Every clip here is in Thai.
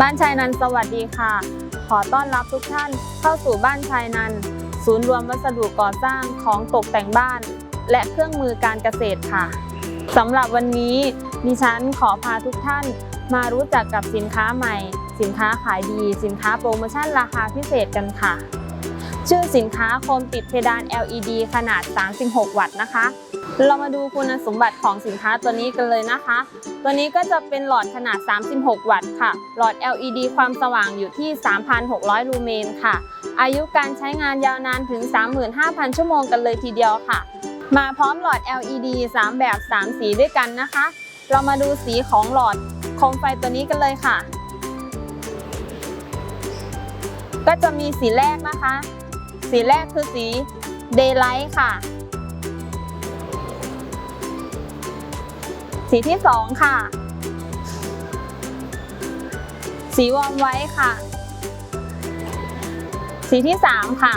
บ้านชายนันสวัสดีค่ะ ขอต้อนรับทุกท่านเข้าสู่บ้านชายนันศูนย์รวมวัสดุก่อสร้างของตกแต่งบ้าน และเครื่องมือการเกษตรค่ะสำหรับวันนี้ดิฉันขอพาทุกท่านมารู้จักกับสินค้าใหม่ สินค้าขายดี สินค้าโปรโมชั่นราคาพิเศษกันค่ะ ชื่อสินค้าโคมติดเพดาน LED ขนาด 36 วัตต์นะคะ เรามาดูคุณสมบัติของสินค้าตัวนี้กันเลยนะคะ ตัวนี้ก็จะเป็นหลอดขนาด 36 วัตต์ค่ะ หลอด LED ความสว่างอยู่ที่ 3,600 ลูเมนค่ะ อายุการใช้งานยาวนานถึง 35,000 ชั่วโมงกันเลยทีเดียวค่ะ มาพร้อมหลอด LED 3 แบบ 3 สีด้วยกันนะคะ เรามาดูสีของหลอดโคมไฟตัวนี้กันเลยค่ะ ก็จะมีสีแรกนะคะ สีแรกคือสี Daylight ค่ะ สีที่สองค่ะ สีวอมไว้ค่ะ สีที่สามค่ะ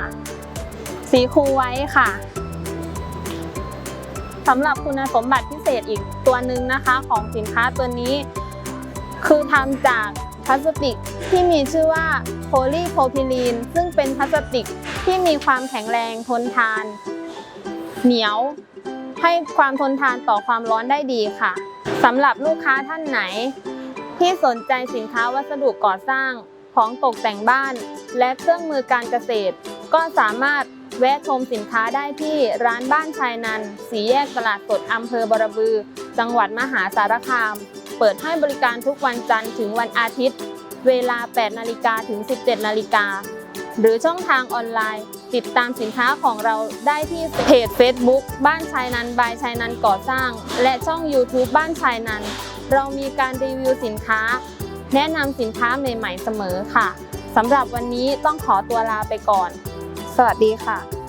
สีคูไว้ค่ะสำหรับคุณสมบัติพิเศษอีกตัวหนึ่งนะคะ ของสินค้าตัวนี้ คือทำจาก พลาสติกที่มีชื่อว่าโพลีโพรพิลีน ซึ่งเป็นพลาสติกที่มีความแข็งแรงทนทาน เหนียว ให้ความทนทานต่อความร้อนได้ดีค่ะสำหรับลูกค้าท่านไหน ที่สนใจสินค้าวัสดุก่อสร้างของตกแต่งบ้าน และเครื่องมือการเกษตร ก็สามารถแวะชมสินค้าได้ที่ร้านบ้านชายนัน สีแยกตลาดสดอำเภอบรบือ จังหวัดมหาสารคาม เปิดให้บริการทุกวันจันทร์ถึงวันอาทิตย์ เวลา 8 นาฬิกาถึง 17 นาฬิกา หรือช่องทางออนไลน์ ติดตามสินค้าของเราได้ที่เพจ Facebook บ้านชายนันบายชายนันก่อสร้าง และช่อง YouTube บ้านชายนัน เรามีการรีวิวสินค้า แนะนำสินค้าใหม่ ๆ เสมอค่ะสำหรับวันนี้ต้องขอตัวลาไปก่อน สวัสดีค่ะ